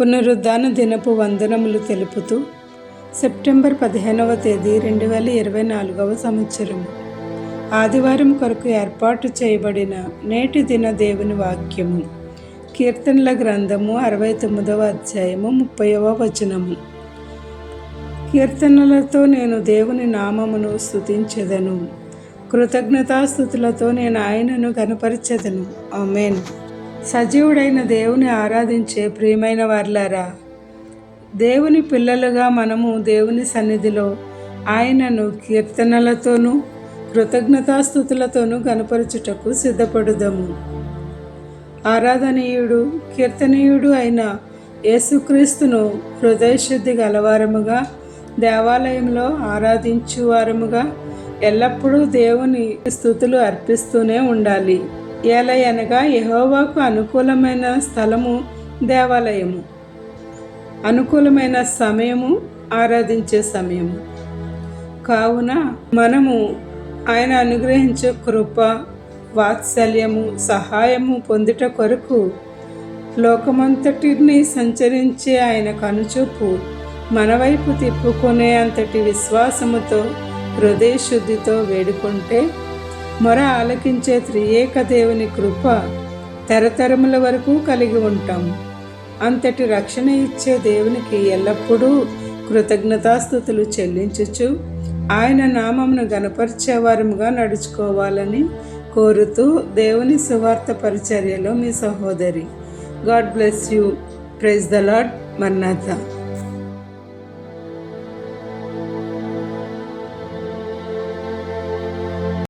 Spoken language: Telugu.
పునరుద్ధాన దినపు వందనములు తెలుపుతూ సెప్టెంబర్ పదిహేనవ తేదీ రెండు వేల ఇరవై నాలుగవ సంవత్సరం ఆదివారం కొరకు ఏర్పాటు చేయబడిన నేటి దిన దేవుని వాక్యము. కీర్తనల గ్రంథము అరవై తొమ్మిదవ అధ్యాయము ముప్పైవ వచనము. కీర్తనలతో నేను దేవుని నామమును స్తుతించెదను. కృతజ్ఞతాస్థుతులతో నేను ఆయనను కనపరచదను ఆమెన్. సజీవుడైన దేవుని ఆరాధించే ప్రియమైన వార్లారా దేవుని పిల్లలుగా మనము దేవుని సన్నిధిలో ఆయనను కీర్తనలతోనూ కృతజ్ఞతాస్థుతులతోనూ కనపరచుటకు సిద్ధపడుదాము. ఆరాధనీయుడు కీర్తనీయుడు అయిన యేసుక్రీస్తును హృదయశుద్ధి గలవారముగా దేవాలయంలో ఆరాధించువారముగా ఎల్లప్పుడూ దేవుని స్థుతులు అర్పిస్తూనే ఉండాలి. ఏలయనగా యహోవాకు అనుకూలమైన స్థలము దేవాలయము. అనుకూలమైన సమయము ఆరాధించే సమయము. కావున మనము ఆయన అనుగ్రహించే కృప వాత్సల్యము సహాయము పొందుట కొరకు లోకమంతటిని సంచరించే ఆయన కనుచూపు మనవైపు తిప్పుకునే అంతటి విశ్వాసముతో హృదయశుద్ధితో వేడుకుంటే మొర ఆలకించే త్రియేక దేవుని కృప తరతరముల వరకు కలిగి ఉంటాం. అంతటి రక్షణ ఇచ్చే దేవునికి ఎల్లప్పుడూ కృతజ్ఞతాస్థుతులు చెల్లించుచు ఆయన నామమును గనపరిచేవారముగా నడుచుకోవాలని కోరుతూ దేవుని సువార్త పరిచర్యలో మీ సహోదరి. God bless you. Praise the Lord మన్నాథ